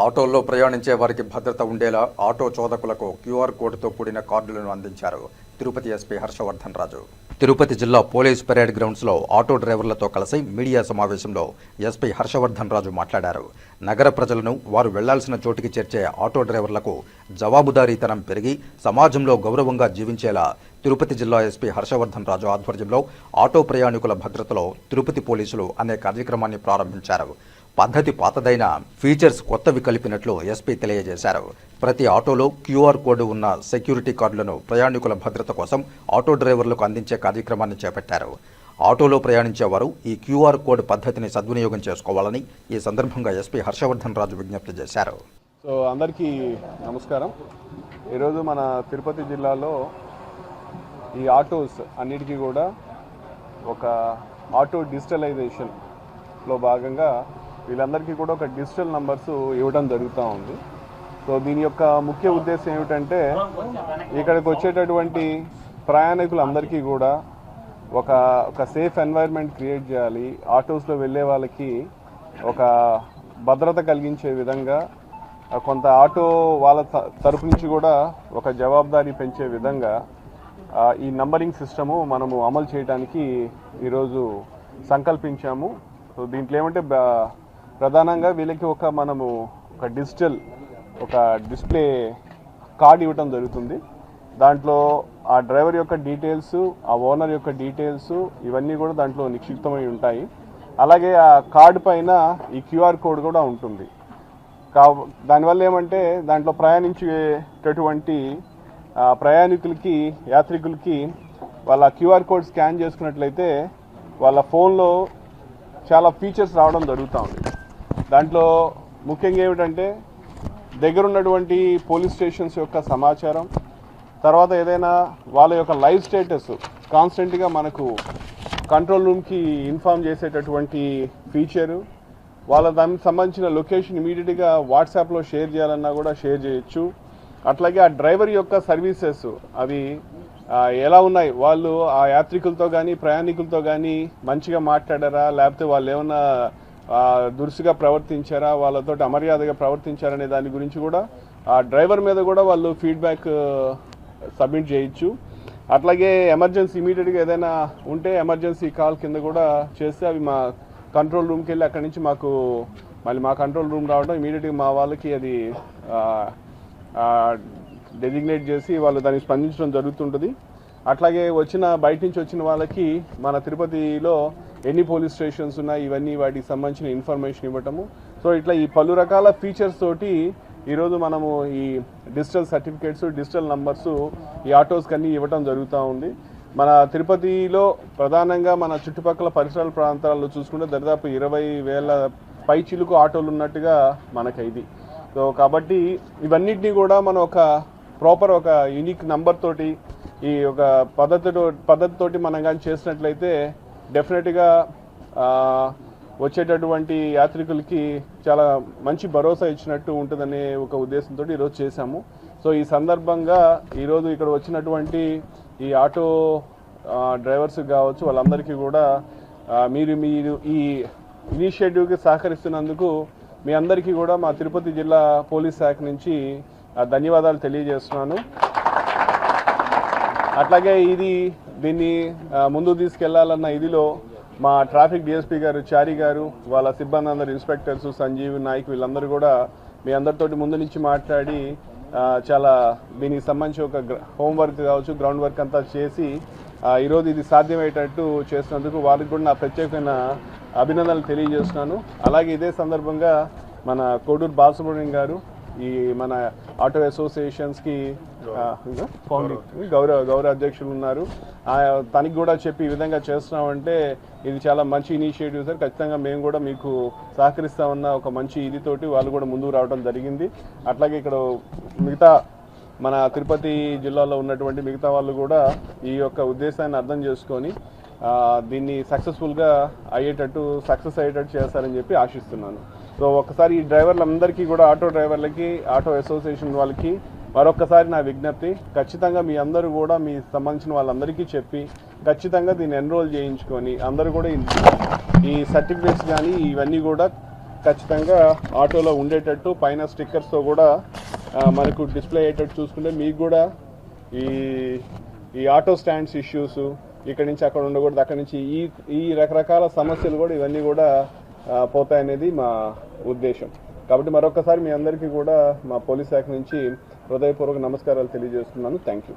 ఆటోల్లో ప్రయాణించే వారికి భద్రత ఉండేలా ఆటో చోదకులకు క్యూఆర్ కోడ్తో కూడిన కార్డులను అందించారు తిరుపతి ఎస్పీ హర్షవర్ధన్ రాజు. తిరుపతి జిల్లా పోలీస్ పెరేడ్ గ్రౌండ్స్లో ఆటో డ్రైవర్లతో కలిసి మీడియా సమావేశంలో ఎస్పీ హర్షవర్ధన్ రాజు మాట్లాడారు. నగర ప్రజలను వారు వెళ్ళాల్సిన చోటికి చేర్చే ఆటో డ్రైవర్లకు జవాబుదారీతనం పెరిగి సమాజంలో గౌరవంగా జీవించేలా తిరుపతి జిల్లా ఎస్పీ హర్షవర్ధన్ రాజు ఆధ్వర్యంలో ఆటో ప్రయాణికుల భద్రతలో తిరుపతి పోలీసులు అనే కార్యక్రమాన్ని ప్రారంభించారు. పద్ధతి పాతదైన ఫీచర్స్ కొత్తవి కలిపినట్లు ఎస్పీ తెలియజేశారు. ప్రతి ఆటోలో క్యూఆర్ కోడ్ ఉన్న సెక్యూరిటీ కార్డులను ప్రయాణికుల భద్రత కోసం ఆటో డ్రైవర్లకు అందించే కార్యక్రమాన్ని చేపట్టారు. ఆటోలో ప్రయాణించేవారు ఈ క్యూఆర్ కోడ్ పద్ధతిని సద్వినియోగం చేసుకోవాలని ఈ సందర్భంగా ఎస్పీ హర్షవర్ధన్ రాజు విజ్ఞప్తి చేశారు. సో అందరికీ నమస్కారం. ఈరోజు మన తిరుపతి జిల్లాలో ఈ ఆటోస్ అన్నిటికీ కూడా ఒక ఆటో డిజిటలైజేషన్లో భాగంగా వీళ్ళందరికీ కూడా ఒక డిజిటల్ నంబర్స్ ఇవ్వడం జరుగుతూ ఉంది. సో దీని యొక్క ముఖ్య ఉద్దేశం ఏమిటంటే ఇక్కడికి వచ్చేటటువంటి ప్రయాణికులందరికీ కూడా ఒక ఒక సేఫ్ ఎన్వైర్న్మెంట్ క్రియేట్ చేయాలి. ఆటోస్లో వెళ్ళే వాళ్ళకి ఒక భద్రత కలిగించే విధంగా కొంత ఆటో వాళ్ళ త- తరపు నుంచి కూడా ఒక జవాబుదారీ పెంచే విధంగా ఈ నంబరింగ్ సిస్టము మనము అమలు చేయడానికి ఈరోజు సంకల్పించాము. సో దీంట్లో ఏమంటే బ- ప్రధానంగా వీళ్ళకి ఒక మనము ఒక డిజిటల్ ఒక డిస్ప్లే కార్డ్ ఇవ్వటం జరుగుతుంది. దాంట్లో ఆ డ్రైవర్ యొక్క డీటెయిల్స్ ఆ ఓనర్ యొక్క డీటెయిల్స్ ఇవన్నీ కూడా దాంట్లో నిక్షిప్తమై ఉంటాయి. అలాగే ఆ కార్డు పైన ఈ క్యూఆర్ కోడ్ కూడా ఉంటుంది. కా దానివల్ల ఏమంటే దాంట్లో ప్రయాణించేటటువంటి ప్రయాణికులకి యాత్రికులకి వాళ్ళ క్యూఆర్ కోడ్ స్కాన్ చేసుకున్నట్లయితే వాళ్ళ ఫోన్లో చాలా ఫీచర్స్ రావడం జరుగుతూ ఉంది. దాంట్లో ముఖ్యంగా ఏమిటంటే దగ్గర ఉన్నటువంటి పోలీస్ స్టేషన్స్ యొక్క సమాచారం తర్వాత ఏదైనా వాళ్ళ యొక్క లైవ్ స్టేటస్ కాన్స్టెంట్గా మనకు కంట్రోల్ రూమ్కి ఇన్ఫామ్ చేసేటటువంటి ఫీచరు వాళ్ళ దానికి సంబంధించిన లొకేషన్ ఇమీడియట్గా వాట్సాప్లో షేర్ చేయాలన్నా కూడా షేర్ చేయొచ్చు. అట్లాగే ఆ డ్రైవర్ యొక్క సర్వీసెస్ అవి ఎలా ఉన్నాయి? వాళ్ళు ఆ యాత్రికులతో కానీ ప్రయాణికులతో కానీ మంచిగా మాట్లాడారా? లేకపోతే వాళ్ళు ఏమన్నా దురుసుగా ప్రవర్తించారా? వాళ్ళతో అమర్యాదగా ప్రవర్తించారనే దాని గురించి కూడా ఆ డ్రైవర్ మీద కూడా వాళ్ళు ఫీడ్బ్యాక్ సబ్మిట్ చేయొచ్చు. అట్లాగే ఎమర్జెన్సీ ఇమీడియట్గా ఏదైనా ఉంటే ఎమర్జెన్సీ కాల్ కింద కూడా చేస్తే అవి మా కంట్రోల్ రూమ్కి వెళ్ళి అక్కడి నుంచి మాకు మళ్ళీ మా కంట్రోల్ రూమ్ రావడం ఇమీడియట్గా మా వాళ్ళకి అది డెసిగ్నేట్ చేసి వాళ్ళు దానికి స్పందించడం జరుగుతుంటుంది. అట్లాగే వచ్చిన బయట నుంచి వచ్చిన వాళ్ళకి మన తిరుపతిలో ఎన్ని పోలీస్ స్టేషన్స్ ఉన్నాయి ఇవన్నీ వాటికి సంబంధించిన ఇన్ఫర్మేషన్ ఇవ్వటము. సో ఇట్లా ఈ పలు రకాల ఫీచర్స్ తోటి ఈరోజు మనము ఈ డిజిటల్ సర్టిఫికేట్స్ డిజిటల్ నంబర్స్ ఈ ఆటోస్కి అన్నీ ఇవ్వటం జరుగుతూ ఉంది. మన తిరుపతిలో ప్రధానంగా మన చుట్టుపక్కల పరిసరాల ప్రాంతాల్లో చూసుకుంటే దాదాపు ఇరవై వేల పై చిలుకు ఆటోలు ఉన్నట్టుగా మనకి ఇది సో కాబట్టి ఇవన్నిటినీ కూడా మనం ఒక ప్రాపర్ ఒక యూనిక్ నంబర్ తోటి ఈ ఒక పద్ధతి పద్ధతితోటి మనం కానీ చేసినట్లయితే డెఫినెట్గా వచ్చేటటువంటి యాత్రికులకి చాలా మంచి భరోసా ఇచ్చినట్టు ఉంటుందనే ఒక ఉద్దేశంతో ఈరోజు చేశాము. సో ఈ సందర్భంగా ఈరోజు ఇక్కడ వచ్చినటువంటి ఈ ఆటో డ్రైవర్స్కి డ్రైవర్స్ కావచ్చు వాళ్ళందరికీ కూడా మీరు మీరు ఈ ఇనిషియేటివ్కి సహకరిస్తున్నందుకు మీ అందరికీ కూడా మా తిరుపతి జిల్లా పోలీస్ శాఖ నుంచి ధన్యవాదాలు తెలియజేస్తున్నాను. అట్లాగే ఇది దీన్ని ముందు ముందుకు తీసుకెళ్ళాలన్న ఇదిలో మా ట్రాఫిక్ డిఎస్పీ గారు చారి గారు వాళ్ళ సిబ్బంది అందరు ఇన్స్పెక్టర్స్ సంజీవ్ నాయక్ వీళ్ళందరూ కూడా మీ అందరితోటి ముందు నుంచి మాట్లాడి చాలా దీనికి సంబంధించి ఒక హోంవర్క్ కావచ్చు గ్రౌండ్ వర్క్ అంతా చేసి ఈరోజు ఇది సాధ్యమయ్యేటట్టు చేసినందుకు వారికి కూడా నా ప్రత్యేకమైన అభినందనలు తెలియజేస్తున్నాను. అలాగే ఇదే సందర్భంగా మన కోడూరు బాలసుబ్రహ్మణ్యం గారు ఈ మన ఆటో అసోసియేషన్స్కి గౌరవ. గౌరవ అధ్యక్షులు ఉన్నారు. తనకి కూడా చెప్పి ఈ విధంగా చేస్తున్నామంటే ఇది చాలా మంచి ఇనిషియేటివ్ సార్. ఖచ్చితంగా మేము కూడా మీకు సహకరిస్తామన్న ఒక మంచి ఇదితోటి వాళ్ళు కూడా ముందుకు రావడం జరిగింది. అట్లాగే ఇక్కడ మిగతా మన తిరుపతి జిల్లాలో ఉన్నటువంటి మిగతా వాళ్ళు కూడా ఈ యొక్క ఉద్దేశాన్ని అర్థం చేసుకొని దీన్ని సక్సెస్ఫుల్గా అయ్యేటట్టు సక్సెస్ అయ్యేటట్టు చేస్తారని చెప్పి ఆశిస్తున్నాను. సో ఒకసారి ఈ డ్రైవర్లందరికీ కూడా ఆటో డ్రైవర్లకి ఆటో అసోసియేషన్ వాళ్ళకి మరొకసారి నా విజ్ఞప్తి ఖచ్చితంగా మీ అందరూ కూడా మీ సంబంధించిన వాళ్ళందరికీ చెప్పి ఖచ్చితంగా దీన్ని ఎన్రోల్ చేయించుకొని అందరూ కూడా ఈ- సర్టిఫికేట్స్ కానీ ఇవన్నీ కూడా ఖచ్చితంగా ఆటోలో ఉండేటట్టు పైన స్టిక్కర్స్తో కూడా మనకు డిస్ప్లే అయ్యేటట్టు చూసుకుంటే మీకు కూడా ఈ ఈ ఆటో స్టాండ్స్ ఇష్యూస్ ఇక్కడి నుంచి అక్కడ ఉండకూడదు అక్కడి నుంచి ఈ ఈ రకరకాల సమస్యలు కూడా ఇవన్నీ కూడా పోతాయనేది మా ఉద్దేశం. కాబట్టి మరొకసారి మీ అందరికీ కూడా మా పోలీస్ శాఖ నుంచి హృదయపూర్వక నమస్కారాలు తెలియజేస్తున్నాను. Thank you